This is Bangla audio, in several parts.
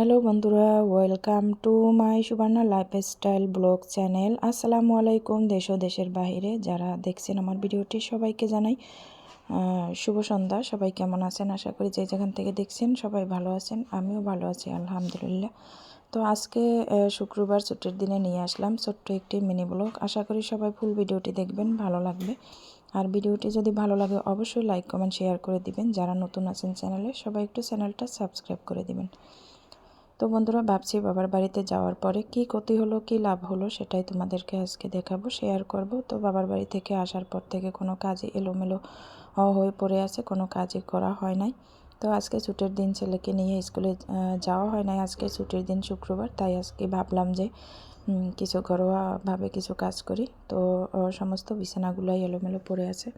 হ্যালো বন্ধুরা, welcome to my Subarna lifestyle blog channel. আসসালামু আলাইকুম দেশ ও দেশের বাইরে, যারা দেখছেন আমার ভিডিওটি সবাইকে জানাই শুভ সন্ধ্যা। সবাই কেমন আছেন? আশা করি যে যেখান থেকে দেখছেন সবাই ভালো আছেন, আমিও ভালো আছি, আলহামদুলিল্লাহ। তো আজকে শুক্রবার, ছুটির দিনে নিয়ে আসলাম ছোট্ট একটি মিনি ব্লগ। আশা করি সবাই ফুল ভিডিওটি দেখবেন, ভালো লাগবে। আর ভিডিওটি যদি ভালো লাগে অবশ্যই লাইক, কমেন্ট, শেয়ার করে দিবেন। যারা নতুন আছেন চ্যানেলে, সবাই একটু চ্যানেলটা সাবস্ক্রাইব করে দিবেন। তো বন্ধুরা, ভাবছি বাবার বাড়িতে যাওয়ার পরে কি ক্ষতি হলো, কি লাভ হলো সেটাই তোমাদেরকে আজকে দেখাবো শেয়ার করব। তো বাবার বাড়ি থেকে আসার পর থেকে কোনো কাজে এলোমেলো হয়ে পড়ে আছে, কোনো কাজই করা হয় নাই। তো আজকে ছুটির দিন ছেলেকে নিয়ে স্কুলে যাওয়া হয় নাই। আজকে ছুটির দিন শুক্রবার, তাই আজকে ভাবলাম যে কিছু ঘরোয়াভাবে কিছু কাজ করি। তো সমস্ত বিছানাগুলোই এলোমেলো পড়ে আছে।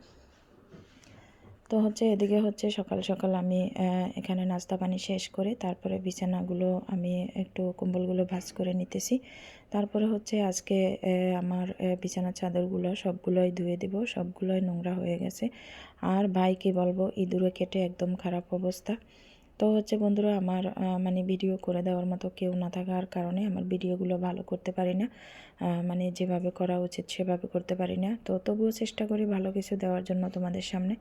তো হচ্ছে এদিকে হচ্ছে সকাল সকাল আমি এখানে নাস্তা পানি শেষ করে তারপরে বিছানাগুলো আমি একটু কম্বলগুলো ভাজ করে নিতেছি। তারপরে হচ্ছে আজকে আমার বিছানার চাদরগুলো সবগুলোই ধুয়ে দেব, সবগুলোই নোংরা হয়ে গেছে। আর ভাই কি বলব, ইঁদুরে কেটে একদম খারাপ অবস্থা। তো হচ্ছে বন্ধুরা আমার মানে ভিডিও করে দেওয়ার মতো কেউ না থাকার কারণে আমার ভিডিওগুলো ভালো করতে পারি না। মানে যেভাবে করা উচিত সেভাবে করতে পারি না। তো তবুও চেষ্টা করি ভালো কিছু দেওয়ার জন্য তোমাদের সামনে।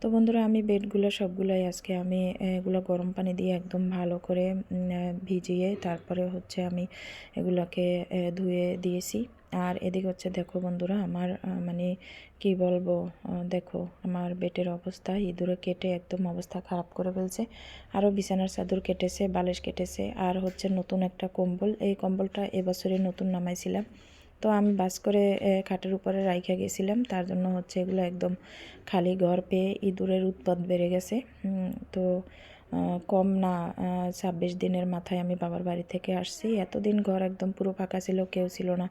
তো বন্ধুরা আমি বেডগুলো সবগুলোই আজকে আমি এগুলো গরম পানি দিয়ে একদম ভালো করে ভিজিয়ে তারপরে হচ্ছে আমি এগুলোকে ধুয়ে দিয়েছি। আর এদিকে হচ্ছে দেখো বন্ধুরা, আমার মানে কি বলব দেখো আমার বেটের অবস্থা, ইঁদুরে কেটে একদম অবস্থা খারাপ করে ফেলছে আরও বিছানার চাদর কেটেছে, বালিশ কেটেছে, আর হচ্ছে নতুন একটা কম্বল, এই কম্বলটা এবছরে নতুন নামাইছিলাম। তো আমি বাস করে খাটের উপরে রাইখা গেছিলাম, তার জন্য হচ্ছে এগুলো একদম খালি ঘর পেয়ে ইঁদুরের উৎপাত বেড়ে গেছে তো কম না ছাব্বিশ দিনের মাথায় আমি বাবার বাড়ি থেকে আসছি। এতদিন ঘর একদম পুরো ফাঁকা ছিল, কেউ ছিল না,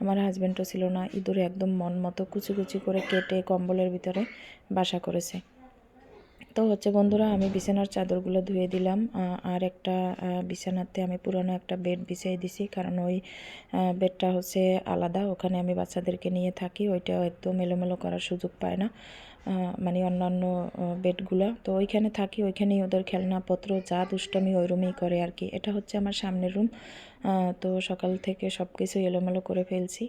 আমার হাজব্যান্ডও ছিল না। ইঁদুরে একদম মন মতো কুচি কুচি করে কেটে কম্বলের ভিতরে বাসা করেছে। তো হচ্ছে বন্ধুরা, আমি বিছানার চাদরগুলো ধুয়ে দিলাম আর একটা বিছানাতে আমি পুরনো একটা বেড বিছিয়ে দিছি, কারণ ওই বেডটা হচ্ছে আলাদা, ওখানে আমি বাচ্চাদেরকে নিয়ে থাকি ওইটা একদম এলোমেলো করার সুযোগ পায় না। মানে অন্যান্য বেডগুলো। তো ওইখানে থাকি, ওইখানেই ওদের খেলনাপত্র, যা দুষ্টমি ওই রুমেই করে আর কি। এটা হচ্ছে আমার সামনের রুম। তো সকাল থেকে সব কিছু এলোমেলো করে ফেলছি।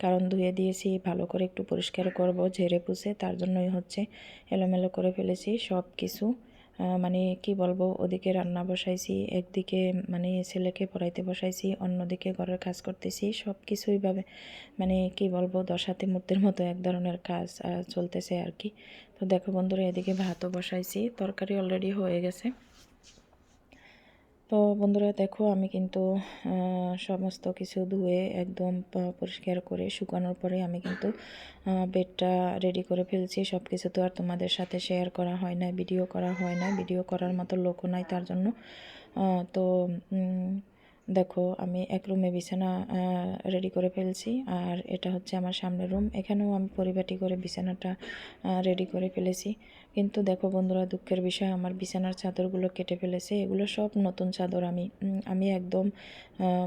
কারণ ধুয়ে দিয়েছি, ভালো করে একটু পরিষ্কার করব, ঝেড়ে পুষে তার জন্যই হচ্ছে এলোমেলো করে ফেলেছি সব কিছু মানে কি বলব, ওদিকে রান্না বসাইছি, একদিকে মানে ছেলেকে পড়াইতে বসাইছি, অন্যদিকে ঘরের কাজ করতেছি সব কিছুই ভাবে মানে কি বলব, দশাতে মূর্তির মতো এক ধরনের কাজ চলতেছে আর কি। তো দেখো বন্ধুরা, এদিকে ভাতও বসাইছি, তরকারি অলরেডি হয়ে গেছে। তো বন্ধুরা দেখো, আমি কিন্তু সমস্ত কিছু ধুয়ে একদম পরিষ্কার করে শুকানোর পরে আমি কিন্তু বেডটা রেডি করে ফেলছি। সব কিছু তো আর তোমাদের সাথে শেয়ার করা হয় না ভিডিও করা হয় না। ভিডিও করার মতো লোকও নাই তার জন্য। তো দেখো, আমি এক রুমে বিছানা রেডি করে ফেলছি। আর এটা হচ্ছে আমার সামনের রুম এখানেও আমি পরিপাটি করে বিছানাটা রেডি করে ফেলেছি। কিন্তু দেখো বন্ধুরা, দুঃখের বিষয়, আমার বিছানার চাদরগুলো কেটে ফেলেছে। এগুলো সব নতুন চাদর। আমি আমি একদম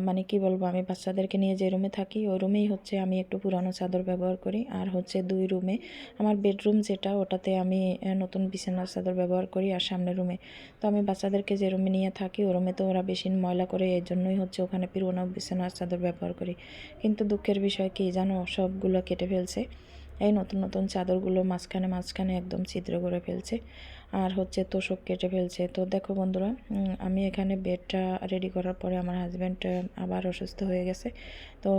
মানে কি বলব, আমি বাচ্চাদেরকে নিয়ে যে রুমে থাকি, ওই রুমেই হচ্ছে আমি একটু পুরানো চাদর ব্যবহার করি। আর হচ্ছে দুই রুমে আমার বেডরুম যেটা, ওটাতে আমি নতুন বিছানার চাদর ব্যবহার করি আর সামনের রুমে তো আমি বাচ্চাদেরকে যে রুমে নিয়ে থাকি, ওই রুমে তো ওরা বেশি ময়লা করে এই জন্যই হচ্ছে ওখানে পুরোনো বিছানার চাদর ব্যবহার করি। কিন্তু দুঃখের বিষয় কি জানো, সবগুলো কেটে ফেলছে। এই নতুন নতুন চাদরগুলো মাঝখানে মাঝখানে একদম ছিদ্র করে ফেলছে। আর হচ্ছে তোষক কেটে ফেলছে। তো দেখো বন্ধুরা আমি এখানে বেডটা রেডি করার পরে আমার হাজব্যান্ড আবার অসুস্থ হয়ে গেছে। তো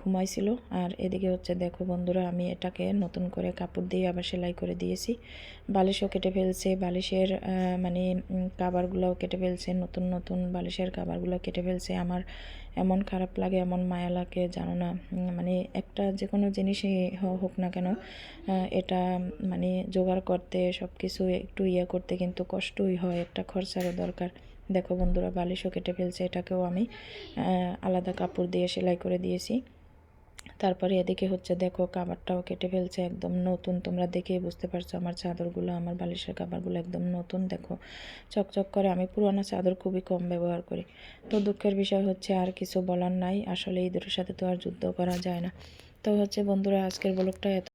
ঘুমাইছিল আর এদিকে হচ্ছে দেখো বন্ধুরা আমি এটাকে নতুন করে কাপড় দিয়ে আবার সেলাই করে দিয়েছি। বালিশও কেটে ফেলছে বালিশের মানে উম, কাভারগুলোও কেটে ফেলছে নতুন নতুন বালিশের কাভারগুলো কেটে ফেলছে। আমার এমন খারাপ লাগে এমন মায়া লাগে জানো না মানে একটা যে কোনো জিনিসই হোক না কেন এটা মানে জোগাড় করতে সব কিছু একটু ইয়ে করতে কিন্তু কষ্টই হয়, একটা খরচারও দরকার। দেখো বন্ধুরা, বালিশও কেটে ফেলছে, এটাকেও আমি আলাদা কাপড় দিয়ে সেলাই করে দিয়েছি। তারপরে এদিকে হচ্ছে দেখো, কাবারটাও কেটে ফেলছে, একদম নতুন। তোমরা দেখেই বুঝতে পারছ, আমার চাদরগুলো, আমার বালিশের কাবারগুলো একদম নতুন। দেখো, চকচক করে, আমি পুরোনো চাদর খুবই কম ব্যবহার করি। তো দুঃখের বিষয় হচ্ছে, আর কিছু বলার নাই। আসলে এই ইঁদুরের সাথে তো আর যুদ্ধ করা যায় না। তো হচ্ছে বন্ধুরা, আজকের ব্লগটা এত